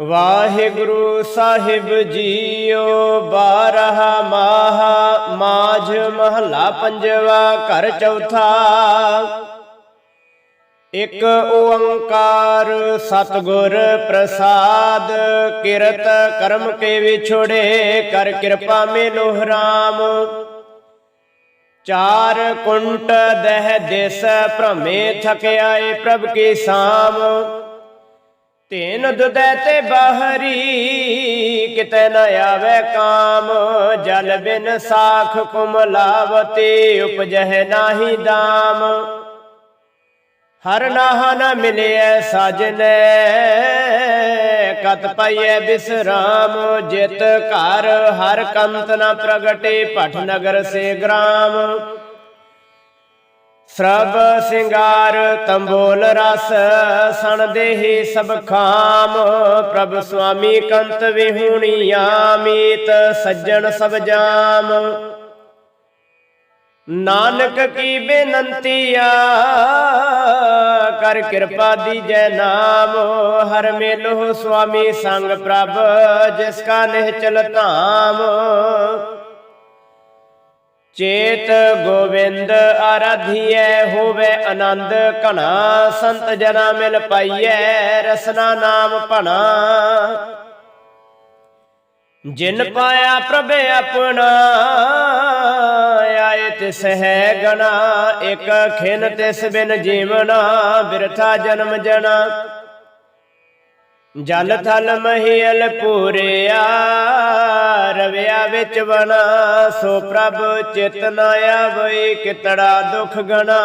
ਵਾਹਿਗੁਰੂ ਸਾਹਿਬ JIO, ਬਾਰਹਾ ਮਾਹ, ਮਾਝ ਮਹੱਲਾ ਪੰਜਵਾ, ਘਰ ਚੌਥਾ। ਇਕ ਓੰਕਾਰ ਸਤਿਗੁਰ ਪ੍ਰਸਾਦ, ਕਿਰਤ ਕਰਮ ਕੇ ਵਿਛੋੜੇ, ਕਰ ਕਿਰਪਾ ਮੇਲੋ ਰਾਮ ਚਾਰ ਕੁੰਟ ਦਹਿ ਦੇਸ, ਭ੍ਰਮੇ ਥਕਿਆਏ ਪ੍ਰਭ ਕੀ ਸਾਮ। ਤੇਨ ਦੁਦੈ ਤੇ ਬਾਹਰੀ, ਕਿਤੇ ਨ ਆਵੇ ਕਾਮ। ਜਲ ਬਿਨ ਸਾਖ ਕੁਮਲਾਵਤੀ ਉਪਜਹਿ ਨਾਹੀ ਦਾਮ। ਹਰ ਨਾਹ ਨ ਮਿਲਿਐ ਸਾਜਨੈ, ਕਤ ਪਈਐ ਬਿਸਰਾਮ। ਜਿਤ ਘਰ ਹਰ ਕੰਤ ਨ ਪ੍ਰਗਟੇ, ਭਟ ਨਗਰ ਸੇ ਗ੍ਰਾਮ। ਸਰਬ ਸਿੰਗਾਰ ਤੰਬੋਲ ਰਸ ਸਣ ਦੇਹੀ ਸਭ ਖਾਮ। ਪ੍ਰਭ ਸੁਆਮੀ ਕੰਤ ਵਿਹੂਣੀਆ ਮੀਤ ਸੱਜਣ ਸਭ ਜਾਮ। ਨਾਨਕ ਕੀ ਬੇਨੰਤੀਆ ਕਰ ਕਿਰਪਾ ਦੀਜੈ ਨਾਮ। ਹਰ ਮੇਲੋ ਸੁਆਮੀ ਸੰਗ ਪ੍ਰਭ, ਜਿਸ ਕਾ ਨਿਹਚਲ ਧਾਮ। ਚੇਤ ਗੋਵਿੰਦ ਆਰਾਧੀਐ ਹੋਵੇ ਆਨੰਦ ਘਣਾ। ਸੰਤ ਜਨਾ ਮਿਲ ਪਾਈਐ ਰਸਨਾ ਨਾਮ ਭਣਾ। ਜਿਨ ਪਾਇਆ ਪ੍ਰਭ ਆਪਣਾ ਆਏ ਤਿਸ ਹੈ ਗਣਾ। ਇਕ ਖਿਨ ਤਿਸ ਬਿਨ ਜੀਵਨਾ ਬਿਰਥਾ ਜਨਮ ਜਨਾ। ਜਲ ਥਲ ਮਹੀਲ ਪੂਰਿਆ। ਰਵਿਆ ਵਿੱਚ ਬਣਾ ਸੋ ਪ੍ਰਭ ਚਿਤ ਨ ਆਵਈ ਕਿਤੜਾ ਦੁਖ ਗਣਾ।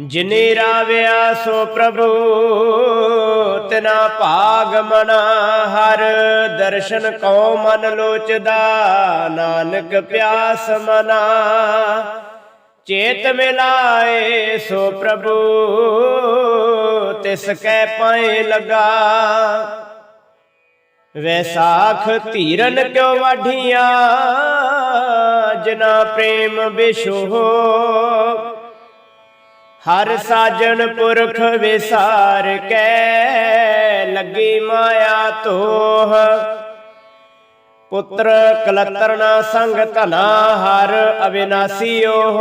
ਜਿਨੇ ਰਾਵਿਆ ਸੋ ਪ੍ਰਭੂ, ਤਨਾ ਭਾਗ ਮਨਾ ਹਰ। ਦਰਸ਼ਨ ਕਉ ਮਨ ਲੋਚਦਾ, ਨਾਨਕ ਪਿਆਸ ਮਨਾ। ਚੇਤ ਮਿਲਾਏ ਸੋ ਪ੍ਰਭੂ, ਤਿਸ ਕੈ ਪਾਏ ਲਗਾ। ਵੈਸਾਖ ਧੀਰਨ ਕਿਉ ਵਾਢੀਆਂ? ਜਿਨਾ ਪ੍ਰੇਮ ਬਿਸ਼ੋਹ ਹਰ ਸਾਜਣ ਪੁਰਖ ਵਿਸਾਰ ਕੈ ਲੱਗੀ ਮਾਇਆ ਤੋਹ। ਪੁੱਤਰ ਕਲਤਰਨਾ ਸੰਗ ਧਨਾ, ਹਰ ਅਵਿਨਾਸੀ ਓਹ।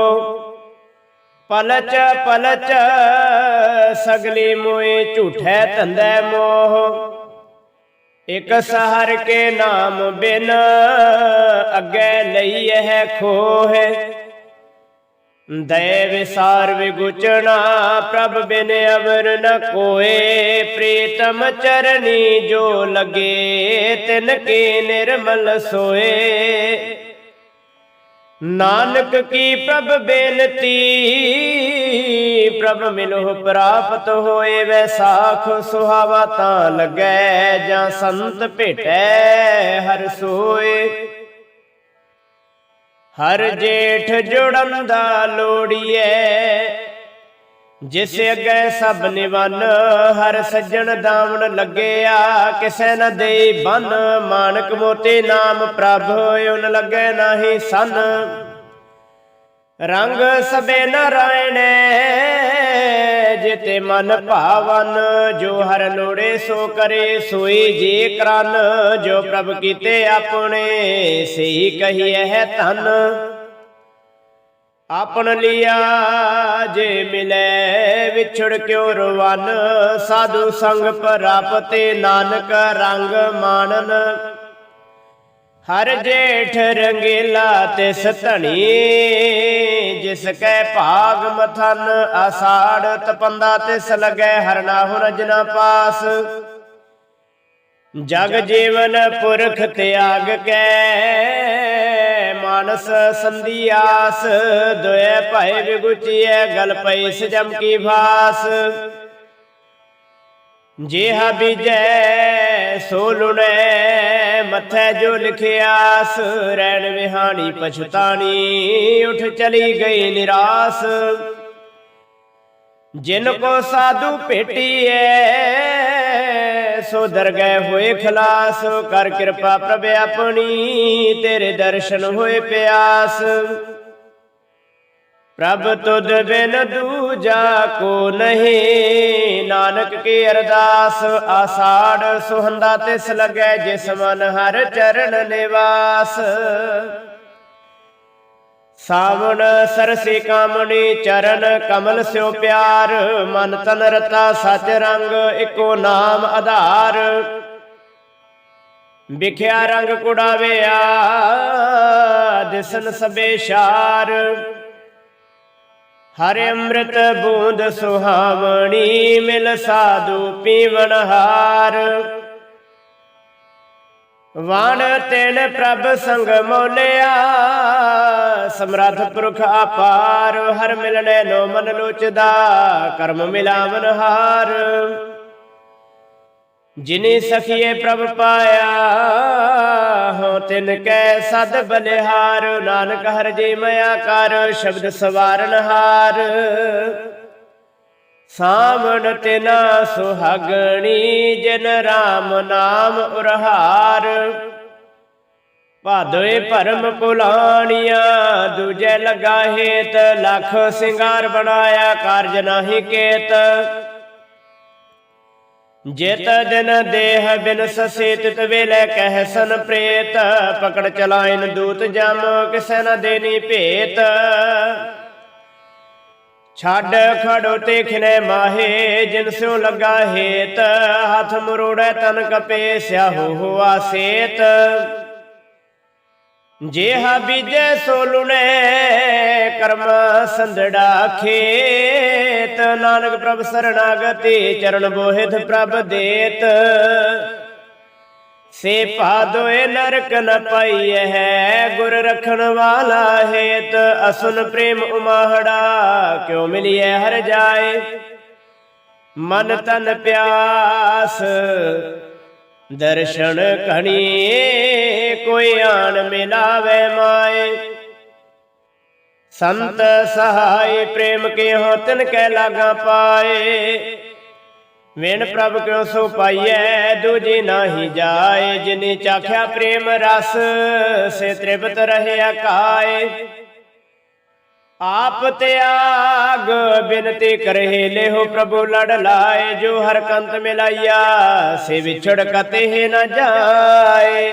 ਪਲਚ ਪਲਚ, ਸਗਲੀ ਮੋਏ ਝੂਠੇ ਧੰਦੈ ਮੋਹ। ਇਕ ਸਹਰ ਕੇ ਨਾਮ ਬਿਨ ਅੱਗੇ ਲਈ ਹੈ ਖੋਹਿ। ਦਇ ਵਿਸਾਰ ਵਿਗੁਚਣਾ ਪ੍ਰਭ ਬਿਨ ਅਵਰ ਨ ਕੋਏ। ਪ੍ਰੀਤਮ ਚਰਨੀ ਜੋ ਲਗੇ, ਤਿਨ ਕੀ ਨਿਰਮਲ ਸੋਏ। ਨਾਨਕ ਕੀ ਪ੍ਰਭ ਬੇਨਤੀ ਪ੍ਰਭ ਮਿਲੋ, ਪ੍ਰਾਪਤ ਹੋਏ ਵੈਸਾਖ ਸੁਹਾਵਾ ਤਾਂ ਲੱਗੈ, ਜਾਂ ਸੰਤ ਭੇਟੈ, ਹਰ ਸੋਏ। ਹਰ ਜੇਠ ਜੁੜਨ ਦਾ ਲੋੜੀਐ, ਜਿਸ ਅੱਗੇ ਸਭ ਨਿਵਨ, ਹਰ ਸੱਜਣ ਦਾਵਣ ਲੱਗਿਆ, ਕਿਸੇ ਨ ਦੇਈ ਬਨ। ਮਾਨਕ ਮੋਤੀ ਨਾਮ ਪ੍ਰਭ, ਉਨ ਲੱਗੇ ਨਾਹੀ ਸਨ। ਰੰਗ ਸਬੇ ਨਾਰਾਇਣ ਜਿਤੇ ਮਨ ਭਾਵਨ, ਜੋ ਹਰ ਲੋੜੇ ਸੋ ਕਰੇ, ਸੋਈ ਜੀ ਕਰਨ, ਜੋ ਪ੍ਰਭ ਕੀਤੇ ਆਪਣੇ, ਸਹੀ ਕਹੀਐ ਹੈ ਧਨ। ਆਪਣ ਲਿਆ ਜੇ ਮਿਲੇ, ਵਿਛੜ ਕਿਉ ਰਵਨ? ਸਾਧੂ ਸੰਗ ਪ੍ਰਾਪਤੇ ਨਾਨਕ ਰੰਗ ਮਾਣਨ। ਹਰ ਜੇਠ ਰੰਗੀਲਾ ਤਿਸ ਧਣੀ ਜਿਸ ਕੈ ਭਾਗ ਮਥਨ ਆਸਾੜ ਤਪੰਦਾ ਤਿਸ ਲਗੈ ਹਰਨਾ ਹੁ ਰਜਨਾ ਪਾਸ। ਜਗ ਜੀਵਨ ਪੁਰਖ ਤਿਆਗ ਕੈ ਮਾਨਸ ਸੰਧਿਆਸ ਦੁਇ ਭੈ ਵਿਗੁਚੀਐ ਗਲ ਪਈ ਸਜਮ ਕੀ ਭਾਸ। ਜਿਹਾ ਬੀਜੈ ਸੋ ਲੁਣੈ ਮੱਥੇ ਜੋ ਲਿਖਿਆ ਰਹਿਣ ਵਿਹਾਣੀ ਪਛਤਾਣੀ, ਉਠ ਚਲੀ ਗਈ ਨਿਰਾਸ। ਜਿਨ ਕੋ ਸਾਧੂ ਭੇਟੀਐ, ਸੋ ਗਏ ਹੋਏ ਖਲਾਸ। ਕਰ ਕਿਰਪਾ ਪ੍ਰਭ ਆਪਣੀ, ਤੇਰੇ ਦਰਸ਼ਨ ਹੋਏ ਪਿਆਸ। ਪ੍ਰਭ ਤੁਧ ਬਿਨ ਦੂਜਾ ਕੋ ਨਹੀਂ। ਨਾਨਕ ਕੀ ਅਰਦਾਸ, ਆਸਾੜ ਸੁਹੰਦਾ ਤਿਸ ਲਗੈ ਜਿਸ ਮਨ ਹਰ ਚਰਨ ਨਿਵਾਸ। ਸਾਵਣ ਸਰਸੀ ਕਾਮਣੀ ਚਰਨ ਕਮਲ ਸਿਓ ਪਿਆਰ, ਮਨ ਤਨ ਰਤਾ ਸਚ ਰੰਗ ਇਕੋ ਨਾਮ ਆਧਾਰ। ਵਿਖਿਆ ਰੰਗ ਕੁੜਾਵਿਆ, ਦਿਸਨ ਸਬੇ ਸ਼ਾਰ। ਹਰਿ ਅੰਮ੍ਰਿਤ ਬੂੰਦ ਸੁਹਾਵਣੀ, ਮਿਲ ਸਾਧੂ ਪੀਵਨ ਹਾਰ। ਵਣ ਤਿਨ ਪ੍ਰਭ ਸੰਗ ਮੋਲਿਆ, ਸਮਰੱਥ ਪੁਰਖ ਆਪਾਰ ਹਰ ਮਿਲਣੇ ਨੋ ਮਨ ਲੋਚਦਾ, ਕਰਮ ਮਿਲਾਵਨ ਹਾਰ। ਜਿਨੇ ਸਖੀਏ ਪ੍ਰਭ ਪਾਇਆ ਹੋ ਤਿਨ ਕੈ ਸਦ ਬਲਿਹਾਰ, ਨਾਨਕ ਹਰ ਜੀ ਮਇਆ ਕਰ, ਸ਼ਬਦ ਸਵਾਰਨ ਹਾਰ ਸਾਵਣ ਤਿਨਾ ਸੁਹਾਗਣੀ, ਜਿਨ RAM ਨਾਮ ਉਰਹਾਰ। ਭਾਦੋਏ ਭਰਮ ਪੁਲਾਣੀਆਂ, ਦੂਜੇ ਲਗਾ ਹੇਤ ਲੱਖ ਸਿੰਗਾਰ ਬਣਾਇਆ ਕਾਰਜ ਨਾਹੀ ਕੇਤ। ਜਿਤ ਦਿਨ ਦੇਹ ਬਿਨ ਸਸੇ ਤਿਤ ਵੇਲੇ ਕਹਿ ਸਨ ਪ੍ਰੇਤ, ਪਕੜ ਚਲਾਇਨ ਦੂਤ ਜਮ ਕਿਸੈ ਨ ਦੇਨੀ ਭੇਤ। ਛੱਡ ਖੜੋ ਤੇ ਖਿਨੇ ਮਾਹੇ, ਜਿਨ ਸਿਉ ਲੱਗਾ ਹੇਤ, ਹੱਥ ਮਰੋੜੈ ਤਨ ਕਪੇ ਸਿਆਹੋ ਹੁਆ ਸੇਤ। ਜੇਹਾ ਬੀਜੈ ਸੋ ਲੁਣੇ, ਕਰਮ ਸੰਧੜਾ ਖੇ ਨਾਨਕ ਪ੍ਰਭ ਸਰਣਾਗਤੀ ਚਰਨ ਬੋਹਿਤ ਪ੍ਰਭ ਦੇਤ। ਸੇ ਪਾਦੋਏ ਨਰਕ ਨ ਪਾਈਐ ਹੈ, ਗੁਰ ਰਖਣ ਵਾਲਾ ਹੇਤ। ਅਸੁਨ ਪ੍ਰੇਮ ਉਮਾਹੜਾ ਕਿਉ ਮਿਲਿਐ ਹਰ ਜਾਏ। ਮਨ ਤਨ ਪਿਆਸ, ਦਰਸ਼ਨ ਕਣੀ ਕੋਈ ਆਣ ਮਿਲਾਵੇ ਮਾਏ। ਸੰਤ ਸਹਾਈ ਪ੍ਰੇਮ ਕੇ ਹੋ ਤਿਨ ਕੈ ਲਾਗਾ ਪਾਏ? ਵਿਣ ਪ੍ਰਭ ਕਿਉ ਸੋ ਪਾਈਐ, ਦੂਜੀ ਨਾਹੀ ਜਾਏ? ਜਿਨੀ ਚਾਖਿਆ ਪ੍ਰੇਮ ਰਸ, ਸੇ ਤ੍ਰਿਪਤ ਰਹਿਆ ਕਾਏ ਆਪ ਤਿਆਗ ਬਿਨਤੀ ਕਰਹਿ ਲਿਹੋ ਪ੍ਰਭੂ ਲੜ ਲਾਏ। ਜੋ ਹਰ ਕੰਤ ਮਿਲਾਈਆ, ਸੇ ਵਿਛੜ ਕਤੇ ਨਾ ਜਾਏ।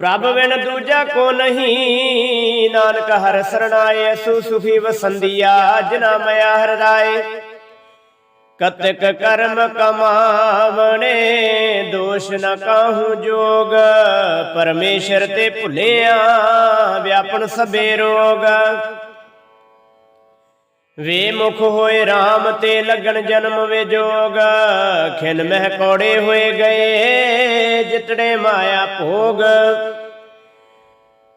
ਪ੍ਰਭ ਬਿਨ ਦੂਜਾ ਕੋ ਨਹੀਂ। ਨਾਨਕ ਹਰ ਸਰਣਾਏ ਸੂ ਸੁਖੀ ਵਸੰਦੀਆ ਜਿਨਾ ਮਇਆ ਹਰਦਾਏ ਕਤਕ ਕਰਮ ਕਮਾਵਣੇ, ਦੋਸ਼ ਨ ਕਾਹੂ ਜੋਗ। ਪਰਮੇਸ਼ਰ ਤੇ ਭੁਲਿਆ, ਵਿਆਪਨ ਸਬੇ ਰੋਗ। ਵੇ ਮੁਖ ਹੋਏ RAM ਤੇ ਲੱਗਣ ਜਨਮ ਵਿਜੋਗ ਖਿਨ ਮਹਿ ਕੋੜੇ ਹੋਏ ਗਏ, ਜਿਤੜੇ ਮਾਇਆ ਭੋਗ।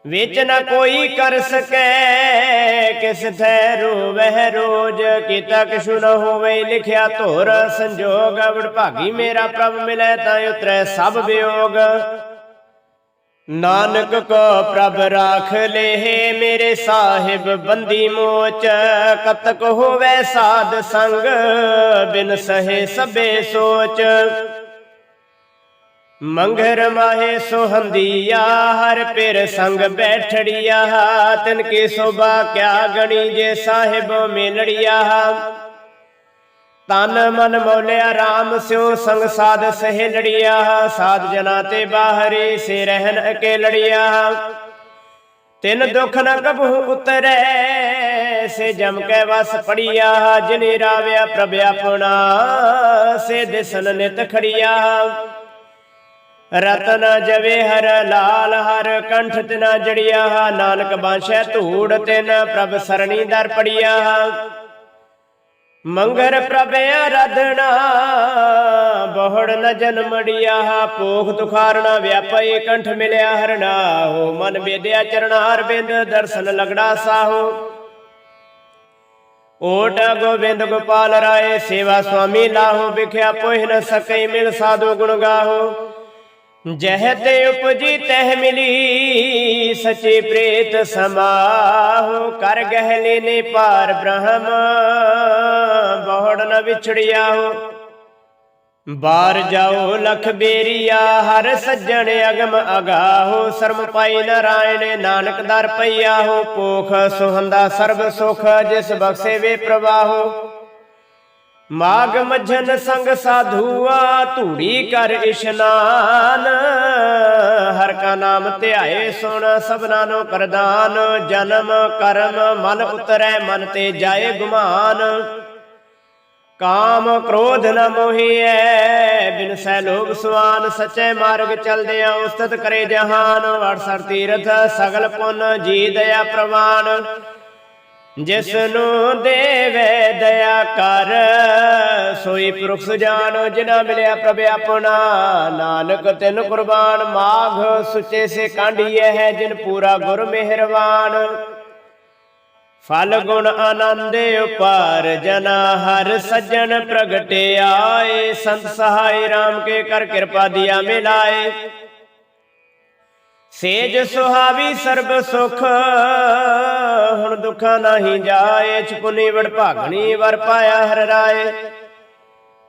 ਵਿੱਚ ਨ ਕੋਈ ਕਰ ਸਕੈ, ਕਿਸ ਥੈ ਰੋਵਹਿ ਰੋਜ। ਕੀਤਾ ਕਿਛੁ ਨ ਹੋਵੇ, ਲਿਖਿਆ ਧੁਰ ਸੰਜੋਗ। ਵਡ ਭਾਗੀ ਮੇਰਾ ਪ੍ਰਭ ਮਿਲੈ ਤਾਂ ਉਤਰੈ ਸਭ ਵਿਯੋਗ। ਨਾਨਕ ਕੋ ਪ੍ਰਭ ਰਾਖ ਲੇਹ, ਮੇਰੇ ਸਾਹਿਬ ਬੰਦੀ ਮੋਚ। ਕਤਕ ਹੋਵੇ ਸਾਧ ਸੰਗ, ਬਿਨ ਸਹੇ ਸਬੇ ਸੋਚ। ਮੰਗਰ ਮਾਹੇ ਸੋਹੰਦੀਆ ਹਰ ਪਿਰ ਸੰਗ ਬੈਠੜੀਆ ਤਿਨ ਕੀ ਸੋਭਾ ਕਿਆ ਗਣੀ ਜੇ ਸਾਹਿਬ ਮੇਲੜੀਆ ਤਨ ਮਨ ਮੋਲਿਆ RAM ਸਿਓ ਸੰਗ ਸਾਧ ਸਹਿਲੜੀਆ, ਸਾਧ ਜਨਾ ਤੇ ਬਾਹਰੀ ਸੇ ਰਹਿਨ ਅਕੇਲੜੀਆ। ਤਿਨ ਦੁਖ ਨ ਕਬਹੁ ਉਤਰੈ, ਸੇ ਜਮ ਕੈ ਵਸ ਪੜੀਆ, ਜਿਨੇ ਰਾਵਿਆ ਪ੍ਰਭ ਆਪਣਾ, ਸੇ ਦਿਸਨ ਨਿਤ ਖੜੀਆ। ਰਤਨ ਜਵੇ ਹਰ ਲਾਲ, ਹਰ ਕੰਠ ਤਿਨਾ ਜੜਿਆ, ਨਾਨਕ ਬਾਸ਼ੈ ਧੂੜ ਤਿਨ ਪ੍ਰਭ ਸਰਣੀ ਦਰ ਪੜਿਆ। ਮੰਗਰ ਪ੍ਰਭ ਆਰਾਧਨਾ, ਬਹੁੜ ਨ ਜਨਮੜਿਆ ਪੋਖ ਤੁਖਾਰਣਾ ਵਿਆਪਈ ਕੰਠ ਮਿਲਿਆ ਹਰਣਾ ਹੋ ਮਨ ਬੇਦਿਆ ਚਰਨਾਰ ਬਿੰਦ ਦਰਸ਼ਨ ਲਗੜਾ ਸਾਹੋ। ਓਟ ਗੋਬਿੰਦ ਗੋਪਾਲ ਰਾਏ, ਸੇਵਾ ਸੁਆਮੀ ਲਾਹੋ, ਵਿਖਿਆ ਪੋਹਿ ਨ ਸਕਈ ਮਿਲ ਸਾਧੂ ਗੁਣ ਗਾਹੋ। ਜਹ ਤੇ ਉਪਜੀ ਤਹਿ ਮਿਲੀ, ਸਚੇ ਪ੍ਰੇਤ ਸਮਾਹੁ। ਕਰ ਗਹਿਲੇ ਨੇ ਪਾਰ ਬ੍ਰਹਮ ਬਹੁੜ ਨ ਵਿਛੜਿਆ ਹੋ ਬਾਰ ਜਾਓ ਲਖ ਬੇਰੀਆ, ਹਰ ਸੱਜਣ ਅਗਮ ਅਗਾਹੋ। ਸ਼ਰਮ ਪਾਈ ਨਾਰਾਇਣ, ਨਾਨਕ ਦਰ ਪਈਆ ਹੋ ਪੋਖ ਸੁਹੰਦਾ ਸਰਬ ਸੁਖ, ਜਿਸ ਬਖਸ਼ੇ ਵੇ ਪ੍ਰਵਾਹੋ। ਮਾਗ ਮਝਨ ਸੰਗ ਸਾਧੂਆ, ਧੂੜੀ ਕਰ ਇਸ਼ਨਾਨ। ਹਰ ਕਾ ਨਾਮ ਧਿਆਏ ਸੁਣ ਸਭਨਾ ਨੂੰ ਕਰਦਾਨ। ਜਨਮ ਕਰਮ ਮਲ ਉਤਰੈ, ਮਨ ਤੇ ਜਾਏ ਗੁਮਾਨ। ਕਾਮ ਕ੍ਰੋਧ ਨ ਮੋਹੀਐ, ਬਿਨ ਸਹਿ ਲੋਭ ਸੁਆਨ। ਸਚੇ ਮਾਰਗ ਚਲਦਿਆਂ ਉਸਤਤ ਕਰੇ ਜਹਾਨ। ਵਰਸਰ ਤੀਰਥ ਸਗਲ ਪੁੰਨ ਜੀ ਦਇਆ ਪ੍ਰਵਾਨ। ਜਿਸ ਨੂੰ ਦੇਵੇ ਦਇਆ ਕਰ, ਸੋਈ ਪੁਰਖ ਸੁਜਾਨ ਜਿਨਾ ਮਿਲਿਆ ਪ੍ਰਭ ਆਪਣਾ। ਨਾਨਕ ਤਿਨ ਕੁਰਬਾਨ ਮਾਘ, ਸੁਚੇ ਸੇ ਕਾਂਢੀਐ ਹੈ ਜਿਨ ਪੂਰਾ ਗੁਰ ਮਿਹਰਬਾਨ। ਫਲ ਗੁਣ ਆਨੰਦ ਉਪਾਰ, ਜਨਾ ਹਰ ਸੱਜਣ ਪ੍ਰਗਟਿਆਏ। ਸੰਤ ਸਹਾਈ RAM ਕੇ ਕਰ ਕਿਰਪਾ ਦਿਆ ਮਿਲਾਏ। ਸੇਜ ਸੁਹਾਵੀ ਸਰਬ ਸੁਖ, ਹੁਣ ਦੁਖਾਂ ਨਹੀਂ ਜਾਏ ਚੁਪਨੀ ਵੜ ਭਾਗਣੀ ਵਰ ਪਾਇਆ ਹਰ ਰਾਏ।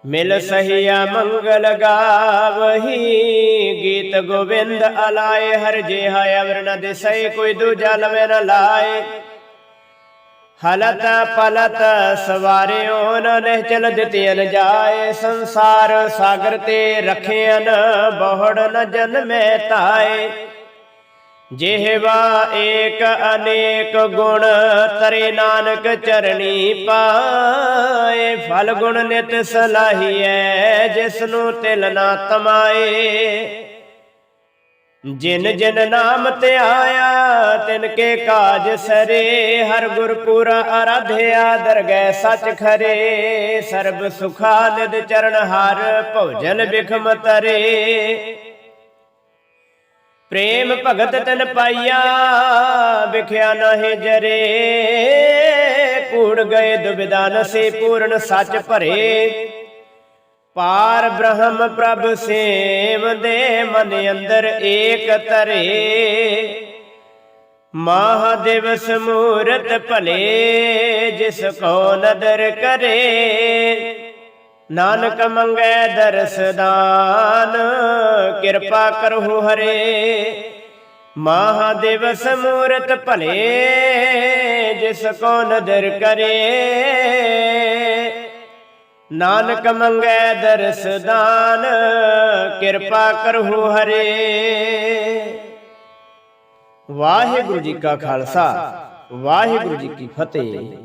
ਮਿਲ ਸਹੀਆ ਮੰਗਲ ਗਾਵਹੀ, ਗੀਤ ਗੋਬਿੰਦ ਅਲਾਏ, ਹਰ ਜਿਹਾ ਅਵਰ ਨ ਦਿਸੈ, ਕੋਈ ਦੂਜਾ ਲਵੇ ਨ ਲਾਏ। ਹਲਤ ਪਲਤ ਸਵਾਰਿਓ ਨ ਚਲ ਦਿੱਤੀਨ ਜਾਏ, ਸੰਸਾਰ ਸਾਗਰ ਤੇ ਰਖਿਆਨ ਬਹੁੜ ਨ ਜਨਮੇ ਤਾਏ। ਜਿਹਵਾ ਏਕ ਅਨੇਕ ਗੁਣ, ਤਰੇ ਨਾਨਕ ਚਰਣੀ ਪਾਏ। ਫਲ ਗੁਣ ਨਿਤ ਸਲਾਹੀਐ ਜਿਸ ਨੂੰ ਤਿਲ ਨਾ ਤਮਾਏ। ਜਿਨ ਜਿਨ ਨਾਮ ਤੇ ਤਿਨ ਕੇ ਕਾਜ ਸਰੇ। ਹਰ ਗੁਰ ਪੂਰਾ ਅਰਾਧਿਆ ਦਰਗਹਿ ਸਚ ਖਰੇ। ਸਰਬ ਸੁਖਾ ਨਿਦ ਚਰਨ ਹਰ, ਭੋਜਨ ਬਿਖਮ ਤਰੇ। ਪ੍ਰੇਮ ਭਗਤ ਤਨ ਪਾਈਆ ਵਿਖਿਆ ਨਾਹੀ ਜਰੇ। ਕੂੜ ਗਏ ਦੁਬਿਦਾ ਨਸੇ ਪੂਰਨ ਸੱਚ ਭਰੇ। ਪਾਰ ਬ੍ਰਹਮ ਪ੍ਰਭ ਸੇਵ ਦੇ ਮਨ ਅੰਦਰ ਏਕ ਤਰੇ। ਮਹਾਦੇਵ ਸਮੂਰਤ ਭਲੇ ਜਿਸ ਕੋ ਨਦਰ ਕਰੇ। ਨਾਨਕ ਮੰਗੈ ਦਰਸ ਦਾਨ। ਕਿਰਪਾ ਕਰਹੁ ਹਰੇ। ਮਹਾਦੇਵ ਸਮੂਰਤ ਭਲੇ, ਜਿਸ ਕੋ ਨਦਰ ਕਰੇ। ਨਾਨਕ ਮੰਗੈ ਦਰਸ ਦਾਨ, ਕਿਰਪਾ ਕਰਹੁ ਹਰੇ। ਵਾਹਿਗੁਰੂ ਜੀ ਕਾ ਖਾਲਸਾ, ਵਾਹਿਗੁਰੂ ਜੀ ਕੀ ਫਤਿਹ।